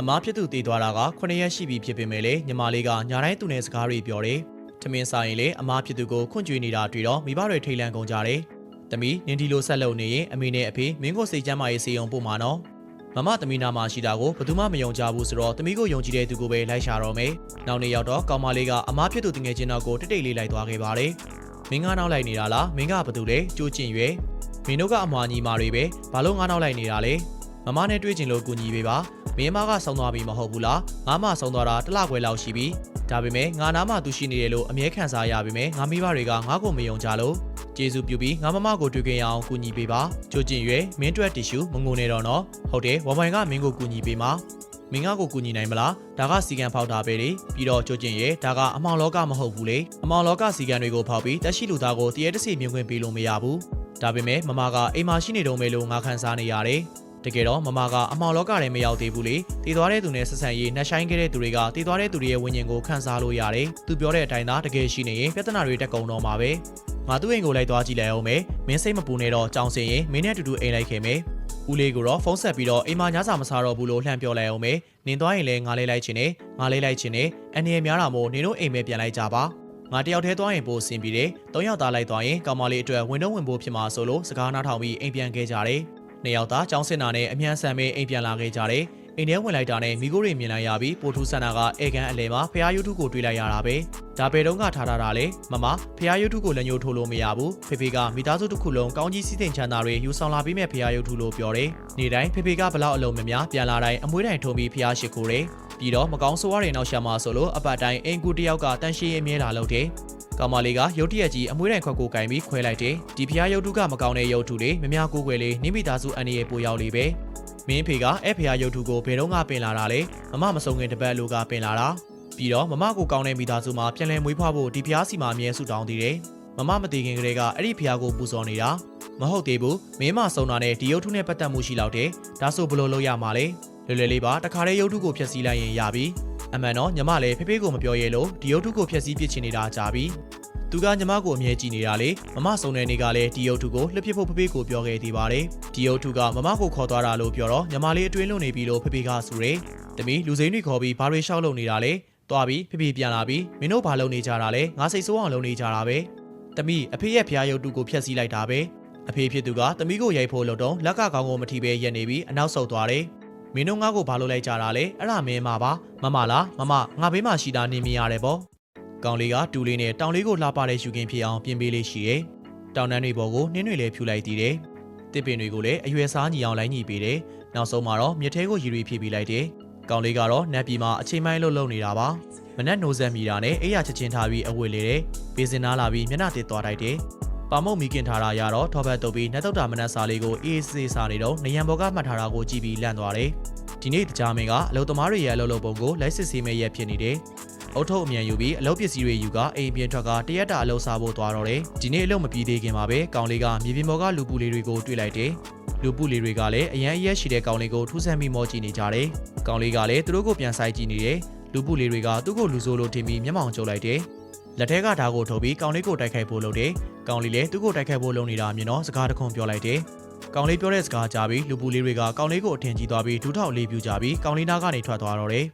အမားဖြစ်သူတည်သွားတာက9ရက်ရှိပြီဖြစ်ပေမဲ့လေညီမလေးကညာတိုင်းသူနဲ့စကားတွေပြောတယ်။ထမင်းစားရင်လေအမားဖြစ်သူကိုခွန့်ကြွေနေတာတွေ့တော့မိဘတွေထိတ်လန့်ကုန်ကြတယ်။တမီနင်ဒီလိုဆက်လုပ်နေရင်အမေနဲ့အဖေမင်းကိုစိတ်ချမ်းမာရေးစေအောင်ပို့မှာနော်။မမတမီနာမှာရှိတာကိုဘယ်သူမှမယုံကြဘူးဆိုတော့တမီကိုယုံကြည်တဲ့သူကိုပဲလိုက်ရှာတော့မယ်။နောက်နေ့ရောက်တော့ကောင်မလေးကအမားဖြစ်သူတငယ်ချင်းတော့ကိုတိတ်တိတ်လေးလိုက်သွားခဲ့ပါတယ်။မင်းကနောက်လိုက်နေတာလားမင်းကဘာတူလဲကြိုးကျင်ရွယ်မင်းတို့ကအမွာညီမာတွေပဲဘာလို့ငါနောက်လိုက်နေတာလဲမမနဲ့တွေ့ချင်လို့ကူညီပေးပါ မင်းမကဆောင်းသွားပြီမဟုတ်ဘူးလားငါမှဆောင်းသွားတာတစ်လခွဲလောက်ရှိပြီဒါပေမဲ့ငါနားမှသူရှိနေတယ်လို့အမြဲခံစားရပေမဲ့ငါမိဘတွေကငါ့ကိုမယုံကြလို့ကျေးဇူးပြုပြီးငါမမကိုတွေ့ခင်ရအောင်ကူညီပေးပါကြိုကျင်ရွယ်မင်းတွက်တီရှူမငုံနေတော့နော်ဟုတ်တယ်ဝမ်ဝိုင်ကမင်းကိုကူညီပေးမှာမင်းကကိုကူညီနိုင်မလားဒါကစီကံဖောက်တာပဲလေပြီးတော့ကြိုကျင်ရဲဒါကအမောင်လောကမဟုတ်ဘူးလေအမောင်လောကစီကံတွေကိုဖောက်ပြီးတက်ရှိလူသားကိုတရေတစီမြင်ခွင့်ပေးလို့မရဘူးဒါပေမဲ့မမကအိမ်မှာရှိနေတုံးပဲလို့ငါခံစားနေရတယ် တကယ်တော့မမကအမောင်လောကထဲမရောက်သေးဘူးလေတည်သွားတဲ့သူနဲ့ဆက်ဆံရေးနှက်ဆိုင်ခဲ့တဲ့သူတွေကတည်သွားတဲ့သူတွေရဲ့ဝိညာဉ်ကိုခံစားလို့ရတယ်သူပြောတဲ့အတိုင်းသာတကယ်ရှိနေရင်ပြဿနာတွေတက်ကုန်တော့မှာပဲငါသူ့အိမ်ကိုလိုက်သွားကြည့်လိုက်အောင်မယ်မင်းစိတ်မပူနဲ့တော့ကြောင်စင်ရင်မင်းနဲ့အတူတူအိမ်လိုက်ခဲ့မယ်ဦးလေးကိုတော့ဖုန်းဆက်ပြီးတော့အိမ်မှာညစာမစားတော့ဘူးလို့လှမ်းပြောလိုက်အောင်မယ်နင်သွားရင်လည်းငါလေးလိုက်ချင်တယ်ငါလေးလိုက်ချင်တယ်အနေရများတာမို့နင်တို့အိမ်ပဲပြန်လိုက်ကြပါငါတယောက်တည်းသွားရင်ပိုအဆင်ပြေတယ်။၃ယောက်သားလိုက်သွားရင်ကောင်မလေးအတွက်ဝင်တော့ဝင်ဖို့ဖြစ်မှာဆိုလို့စကားနားထောင်ပြီးအိမ်ပြန်ခဲ့ကြတယ်။ နှစ်ယောက်သားចောင်းစင်နာနဲ့အမြန်ဆန်မဲ့အိမ်ပြန်လာခဲ့ကြတယ်။အိမ်ထဲဝင်လိုက်တာနဲ့မိကိုတွေမြင်လိုက်ရပြီးပိုထူးဆန္ဒကအေကန်အလဲမှာဖះယူထုကိုတွေးလိုက်ရတာပဲ။ဒါပေတုံးကထားထားတာလေမမဖះယူထုကိုလက်ညှိုးထိုးလို့မရဘူး။ဖေဖေကမိသားစုတစ်ခုလုံးကောင်းကြီးစီးစိမ်ချမ်းသာတွေယူဆောင်လာပြီးမဲ့ဖះယူထုလို့ပြောတယ်။နေ့တိုင်းဖေဖေကဘလောက်အလုံးမများပြန်လာတိုင်းအမွေးတိုင်ထုံပြီးဖះရှိခိုးတယ်။ပြီးတော့မကောင်းဆိုးရတဲ့နောက်ရှာမှာဆိုလို့အပတ်တိုင်းအင်ကူတယောက်ကတန်ရှင်းရမြဲလာလို့တယ်။ ကောင်မလေးကရုတ်တရက်ကြီးအမွေးတိုင်ခွက်ကိုကင်ပြီးခွဲလိုက်တယ်။ဒီဖျားရုပ်တုကမကောင်းတဲ့ရုပ်တုတွေမများကိုကိုွယ်လေးနိမိသားစုအန်ရဲ့ပိုရောက်လေးပဲ။မင်းဖေကအဲ့ဖျားရုပ်တုကိုဘယ်တော့မှပင်လာတာလဲ။မမမစုံခင်တပတ်လိုကပင်လာတာ။ပြီးတော့မမကိုကောင်းတဲ့မိသားစုမှာပြန်လည်မွေးဖွားဖို့ဒီဖျားစီမှာအမြဲဆူတောင်းသေးတယ်။မမမတည်ခင်ကလေးကအဲ့ဒီဖျားကိုပူဇော်နေတာ။မဟုတ်သေးဘူး။မင်းမစုံတာနဲ့ဒီရုပ်ထုနဲ့ပတ်သက်မှုရှိလောက်တယ်။ဒါဆိုဘယ်လိုလုပ်ရမှာလဲ။လွယ်လွယ်လေးပါတခါတည်းရုပ်ထုကိုဖျက်ဆီးလိုက်ရင်ရပြီ။အမှန်တော့ညီမလည်းဖေဖေကိုမပြောရဲလို့ဒီရုပ်ထုကိုဖျက်ဆီးပစ်ချင်နေတာကြာပြီ။ သူကညီမကိုအမြဲကြည့်နေတာလေမမဆုံတဲ့နေ့ကလည်းဒီရုပ်ထုကိုလှစ်ပစ်ဖို့ဖေဖေကိုပြောခဲ့သေးပါတယ်ဒီရုပ်ထုကမမကိုခေါ်သွားတာလို့ပြောတော့ညီမလေးအတွင်းလွန်နေပြီလို့ဖေဖေကဆိုတယ်တမီလူစိမ်းတွေခေါ်ပြီးဘာတွေရှောက်လုပ်နေတာလဲသွားပြီးဖေဖေပြန်လာပြီးမင်းတို့ဘာလုပ်နေကြတာလဲငါစိတ်ဆိုးအောင်လုပ်နေကြတာပဲတမီအဖေရဲ့ဖျားရုပ်ထုကိုဖျက်ဆီးလိုက်တာပဲအဖေဖြစ်သူကတမီကိုရိုက်ဖို့လုပ်တော့လက်ကကောင်းကိုမထီပဲရက်နေပြီးအနောက်ဆုတ်သွားတယ်မင်းတို့ငါ့ကိုဘာလုပ်လိုက်ကြတာလဲအဲ့ဒါမင်းမပါမမလားမမငါဘေးမှာရှိတာနေမြင်ရတယ်ပေါ့ ကောင်လေးကတူလေးနဲ့တောင်လေးကိုလှပတဲ့ရှူကင်ဖြစ်အောင်ပြင်ပေးလေးရှိတယ်။တောင်တန်းတွေပေါ်ကိုနှင်းတွေလည်းဖြူလိုက်သေးတယ်။တစ်ပင်တွေကိုလည်းအရွယ်စားညီအောင်လိုင်းညီပေးတယ်။နောက်ဆုံးမှာတော့မြစ်ထဲကိုရီရီဖြည့်ပေးလိုက်တယ်။ကောင်လေးကတော့နတ်ပြည်မှာအချိန်မိုင်းလှုပ်လှုပ်နေတာပါ။မနက်နိုးဆက်မိတာနဲ့အိယာချက်ချင်းထားပြီးအဝတ်လေတယ်။ဘေးစင်နာလာပြီးမျက်နှာတစ်သွားတိုက်တယ်။ပါမုတ်မီကင်ထားတာရတော့ထောဘတ်တုပ်ပြီးနတ်တုတ်တာမနက်စာလေးကိုအေးစေးစားနေတော့နယံဘောကမှတ်ထားတာကိုကြည့်ပြီးလန့်သွားတယ်။ဒီနေ့တကြားမင်းကအလုသမားတွေရဲ့အလုပ်လုပ်ပုံကိုလိုက်စစ်ဆေးမဲ့ရက်ဖြစ်နေတယ်။ အုတ်ထုတ်အမြန်ယူပြီးအလုပ်ပစ္စည်းတွေယူကအိမ်ပြင်ထွက်ကတရက်တာအလုပ်စားဖို့သွားတော့တယ်။ဒီနေ့အလုပ်မပြီးသေးခင်မှာပဲကောင်လေးကမြေပြင်ပေါ်ကလူပူလေးတွေကိုတွေ့လိုက်တယ်။လူပူလေးတွေကလည်းအရန်အရက်ရှိတဲ့ကောင်လေးကိုထူးဆန်းပြီးမောကြည့်နေကြတယ်။ကောင်လေးကလည်းသူတို့ကိုပြန်ဆိုင်ကြည့်နေတယ်။လူပူလေးတွေကသူ့ကိုလူဆိုးလို့ထင်ပြီးမျက်မှောင်ကျုပ်လိုက်တယ်။လက်ထဲကဓာတ်ကိုထုတ်ပြီးကောင်လေးကိုတိုက်ခိုက်ဖို့လုပ်တယ်။ကောင်လေးလည်းသူ့ကိုတိုက်ခိုက်ဖို့လုပ်နေတာမြင်တော့စကားတခွန်းပြောလိုက်တယ်။ကောင်လေးပြောတဲ့စကားကြားပြီးလူပူလေးတွေကကောင်လေးကိုအထင်ကြီးသွားပြီးဒူးထောက်လေးပြူကြပြီးကောင်လေးနားကနေထွက်သွားတော့တယ်